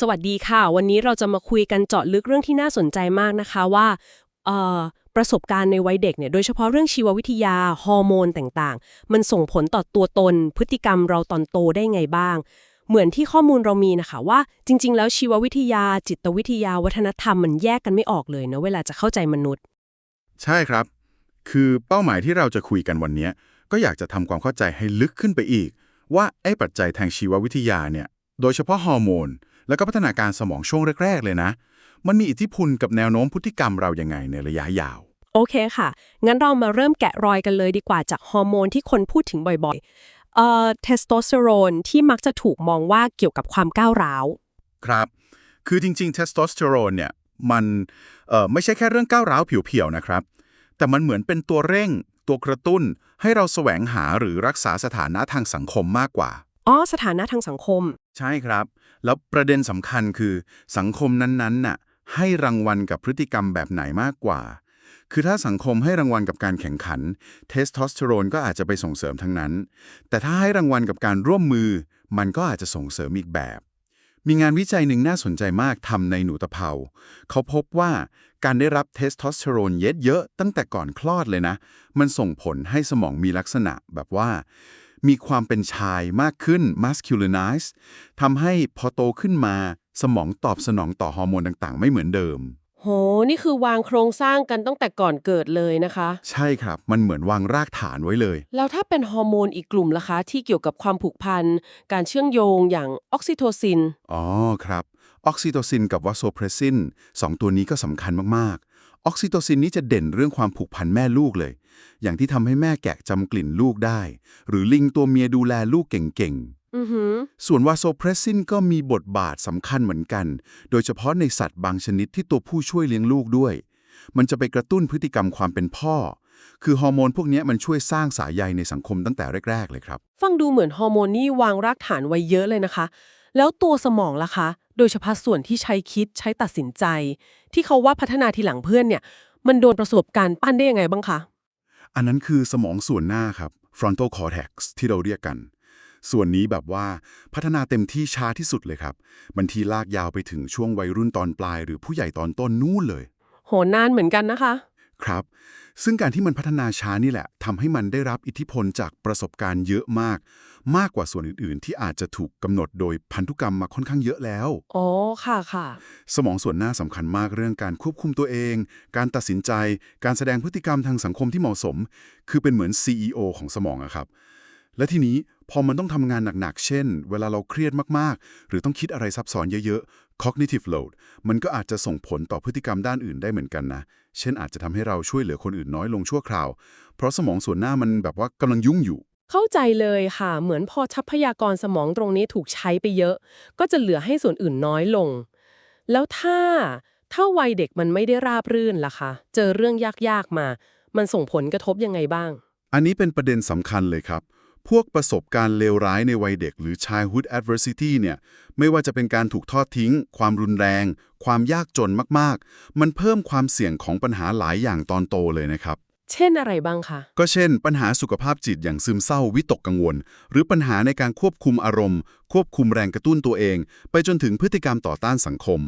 สวัสดีค่ะ วันนี้เราจะมาคุยกันเจาะลึกเรื่องที่น่าสนใจมากนะคะว่าประสบการณ์ในวัยเด็กเนี่ยโดยเฉพาะเรื่องชีววิทยาฮอร์โมนต่างๆ มันส่งผลต่อตัวตน พฤติกรรมเราตอนโตได้ไงบ้าง เหมือนที่ข้อมูลเรามีนะคะว่าจริง ๆ แล้วชีววิทยา จิตวิทยา วัฒนธรรมมันแยกกันไม่ออกเลยนะเวลาจะเข้าใจมนุษย์ ใช่ครับ คือเป้าหมายที่เราจะคุยกันวันนี้ก็อยากจะทำความเข้าใจให้ลึกขึ้นไปอีก ว่าไอ้ปัจจัยทางชีววิทยาเนี่ยโดยเฉพาะฮอร์โมน แล้วก็พัฒนาการสมองช่วงแรก ๆ เลยนะ มันมีอิทธิพลกับแนวโน้มพฤติกรรมเรายังไงในระยะยาว โอเคค่ะ งั้นเรามาเริ่มแกะรอยกันเลยดีกว่าจากฮอร์โมนที่คนพูดถึงบ่อยๆ เอ่อเทสโทสเตอโรนที่มักจะถูกมองว่าเกี่ยวกับความก้าวร้าว ครับ คือจริงๆเทสโทสเตอโรนเนี่ยมันเอ่อไม่ใช่แค่เรื่องก้าวร้าวผิวเผิวๆนะครับ แต่มันเหมือนเป็นตัวเร่ง ตัวกระตุ้น ให้เราแสวงหาหรือรักษาสถานะทางสังคมมากกว่า อ๋อสถานะทางสังคม ใช่ครับ แล้วประเด็นสำคัญคือสังคมนั้นๆน่ะให้รางวัลกับพฤติกรรมแบบไหนมากกว่า คือถ้าสังคมให้รางวัลกับการแข่งขัน เทสโทสเตอโรนก็อาจจะไปส่งเสริมทั้งนั้น แต่ถ้าให้รางวัลกับการร่วมมือ มันก็อาจจะส่งเสริมอีกแบบ มีงานวิจัยหนึ่งน่าสนใจมากทำในหนูตะเภา เขาพบว่าการได้รับเทสโทสเตอโรนเยอะๆตั้งแต่ก่อนคลอดเลยนะ มันส่งผลให้สมองมีลักษณะแบบว่า มีความเป็นชายมากขึ้น masculinize ทำให้พอโตขึ้นมาสมองตอบสนองต่อฮอร์โมนต่างๆ ไม่เหมือนเดิม โห นี่คือวางโครงสร้างกันตั้งแต่ก่อนเกิดเลยนะคะ ใช่ครับ มันเหมือนวางรากฐานไว้เลย แล้วถ้าเป็นฮอร์โมนอีกกลุ่มล่ะคะ ที่เกี่ยวกับความผูกพัน การเชื่อมโยงอย่างออกซิโทซิน อ๋อครับ ออกซิโตซินกับวาโซเพรสซินสองตัวนี้ก็สำคัญมากๆ ออกซิโตซินนี้จะเด่นเรื่องความผูกพันแม่ลูกเลย อย่างที่ทำให้แม่แกะจำกลิ่นลูกได้ หรือลิงตัวเมียดูแลลูกเก่งอือหือๆส่วนวาโซเพรสซินก็มีบทบาทสำคัญเหมือนกัน โดยเฉพาะในสัตว์บางชนิดที่ตัวผู้ช่วยเลี้ยงลูกด้วย มันจะไปกระตุ้นพฤติกรรมความเป็นพ่อ คือฮอร์โมนพวกนี้มันช่วยสร้างสายใยในสังคมตั้งแต่แรก ๆ เลยครับ ฟังดูเหมือนฮอร์โมนนี่วางรากฐานไว้เยอะเลยนะคะ แล้วตัวสมองล่ะคะ โดยเฉพาะส่วนที่ใช้คิดใช้ตัดสินใจ ที่เขาว่าพัฒนาทีหลังเพื่อนเนี่ย มันโดนประสบการณ์ปั้นได้ยังไงบ้างคะ อันนั้นคือสมองส่วนหน้าครับ frontal cortex ที่เราเรียกกัน ส่วนนี้แบบว่าพัฒนาเต็มที่ช้าที่สุดเลยครับมันทีลากยาวไปถึงช่วงวัยรุ่นตอนปลาย หรือผู้ใหญ่ตอนต้นนู่นเลย โหนานเหมือนกันนะคะ ครับ ซึ่งการที่มันพัฒนาช้านี่แหละทำให้มันได้รับอิทธิพลจากประสบการณ์เยอะมาก มากกว่าส่วนอื่น ๆ ที่อาจจะถูกกำหนดโดยพันธุกรรมมาค่อนข้างเยอะแล้วอ๋อค่ะค่ะ สมองส่วนหน้าสำคัญมากเรื่องการควบคุมตัวเอง การตัดสินใจ การแสดงพฤติกรรมทางสังคมที่เหมาะสม คือเป็นเหมือน CEO ของสมองอะครับ และทีนี้ พอมันต้องทำงานหนักๆ เช่น เวลาเราเครียดมากๆ หรือต้องคิดอะไรซับซ้อนเยอะๆ cognitive load มันก็อาจจะส่งผลต่อพฤติกรรมด้านอื่นได้เหมือนกันนะ เช่นอาจจะทำให้เราช่วยเหลือคนอื่นน้อยลงชั่วคราว เพราะสมองส่วนหน้ามันแบบว่ากำลังยุ่งอยู่ เข้าใจเลยค่ะ เหมือนพอทรัพยากรสมองตรงนี้ถูกใช้ไปเยอะ ก็จะเหลือให้ส่วนอื่นน้อยลง แล้วถ้าถ้าวัยเด็กมันไม่ได้ราบรื่นล่ะคะ เจอเรื่องยากๆมา มันส่งผลกระทบยังไงบ้าง อันนี้เป็นประเด็นสำคัญเลยครับ พวกประสบการณ์เลวร้ายในวัยเด็กหรือ childhood adversity เนี่ย ไม่ว่าจะเป็นการถูกทอดทิ้ง ความรุนแรง ความยากจนมากๆ มันเพิ่มความเสี่ยงของปัญหาหลายอย่างตอนโตเลยนะครับ เช่นอะไรบ้างคะ ก็เช่น ปัญหาสุขภาพจิตอย่างซึมเศร้าวิตกกังวล หรือปัญหาในการควบคุมอารมณ์ ควบคุมแรงกระตุ้นตัวเอง ไปจนถึงพฤติกรรมต่อต้านสังคม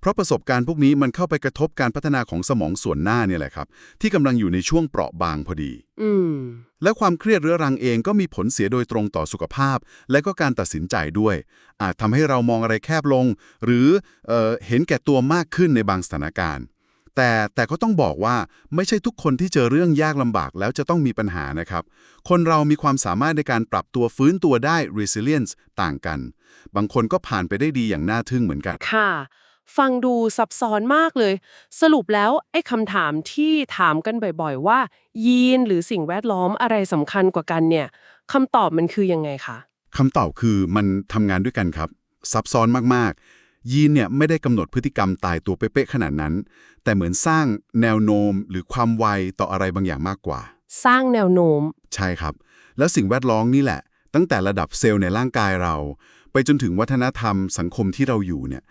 เพราะประสบการณ์พวกนี้มันเข้าไปกระทบการพัฒนาของสมองส่วนหน้าเนี่ยแหละครับ ที่กำลังอยู่ในช่วงเปราะบางพอดี อืมและความเครียดเรื้อรังเองก็มีผลเสียโดยตรงต่อสุขภาพ และก็การตัดสินใจด้วย อาจทำให้เรามองอะไรแคบลง หรือเออเห็นแก่ตัวมากขึ้นในบางสถานการณ์ แต่แต่ก็ต้องบอกว่าไม่ใช่ทุกคนที่เจอเรื่องยากลำบากแล้วจะต้องมีปัญหานะครับ คนเรามีความสามารถในการปรับตัวฟื้นตัวได้ resilience ต่างกัน บางคนก็ผ่านไปได้ดีอย่างน่าทึ่งเหมือนกันค่ะ ฟังดูซับซ้อนมากเลย สรุปแล้วไอ้คำถามที่ถามกันบ่อยๆ ว่า ยีนหรือสิ่งแวดล้อมอะไรสำคัญกว่ากันเนี่ยคำตอบมันคือยังไงคะคำตอบคือมันทำงานด้วยกันครับ ซับซ้อนมากๆ ยีนเนี่ยไม่ได้กำหนดพฤติกรรมตายตัวเป๊ะๆขนาดนั้น แต่เหมือนสร้างแนวโน้มหรือความไวต่ออะไรบางอย่างมากกว่า สร้างแนวโน้ม ใช่ครับ แล้วสิ่งแวดล้อมนี่แหละ ตั้งแต่ระดับเซลล์ในร่างกายเรา ไปจนถึงวัฒนธรรมสังคมที่เราอยู่เนี่ย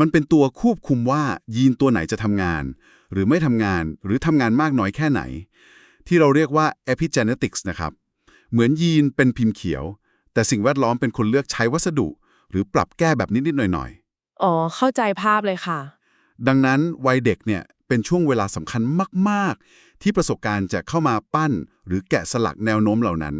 มันเป็นตัวควบคุมว่ายีนตัวไหนจะทำงาน หรือไม่ทำงานหรือทำงานมากน้อยแค่ไหน ที่เราเรียกว่า epigenetics นะครับ เหมือนยีนเป็นพิมพ์เขียว แต่สิ่งแวดล้อมเป็นคนเลือกใช้วัสดุ หรือปรับแก้แบบนิดๆหน่อยอ๋อ เข้าใจภาพเลยค่ะ ดังนั้นวัยเด็กเนี่ยเป็นช่วงเวลาสำคัญมากๆ ที่ประสบการณ์จะเข้ามาปั้น หรือแกะสลักแนวโน้มเหล่านั้น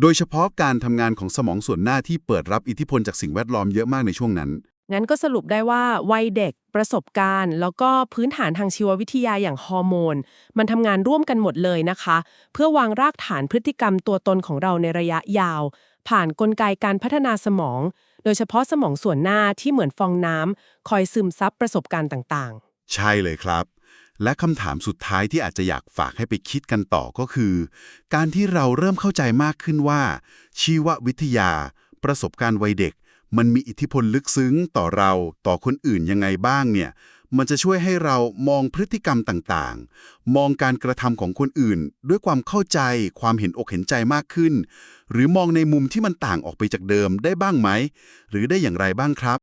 โดยเฉพาะการทำงานของสมองส่วนหน้าที่เปิดรับอิทธิพลจากสิ่งแวดล้อมเยอะมากในช่วงนั้น งั้นก็สรุปได้ว่าวัยเด็กประสบการณ์ แล้วก็พื้นฐานทางชีววิทยาอย่างฮอร์โมน มันทำงานร่วมกันหมดเลยนะคะ เพื่อวางรากฐานพฤติกรรมตัวตนของเราในระยะยาว ผ่านกลไกการพัฒนาสมอง โดยเฉพาะสมองส่วนหน้าที่เหมือนฟองน้ำคอยซึมซับประสบการณ์ต่างๆ ใช่เลยครับ และคำถามสุดท้ายที่อาจจะอยากฝากให้ไปคิดกันต่อก็คือ การที่เราเริ่มเข้าใจมากขึ้นว่า ชีววิทยา ประสบการณ์วัยเด็ก มันมีอิทธิพลลึกซึ้งต่อเราต่อคนอื่นยังไงบ้างเนี่ย มันจะช่วยให้เรามองพฤติกรรมต่างๆ มองการกระทำของคนอื่น ด้วยความเข้าใจความเห็นอกเห็นใจมากขึ้น หรือมองในมุมที่มันต่างออกไปจากเดิมได้บ้างไหม หรือได้อย่างไรบ้างครับ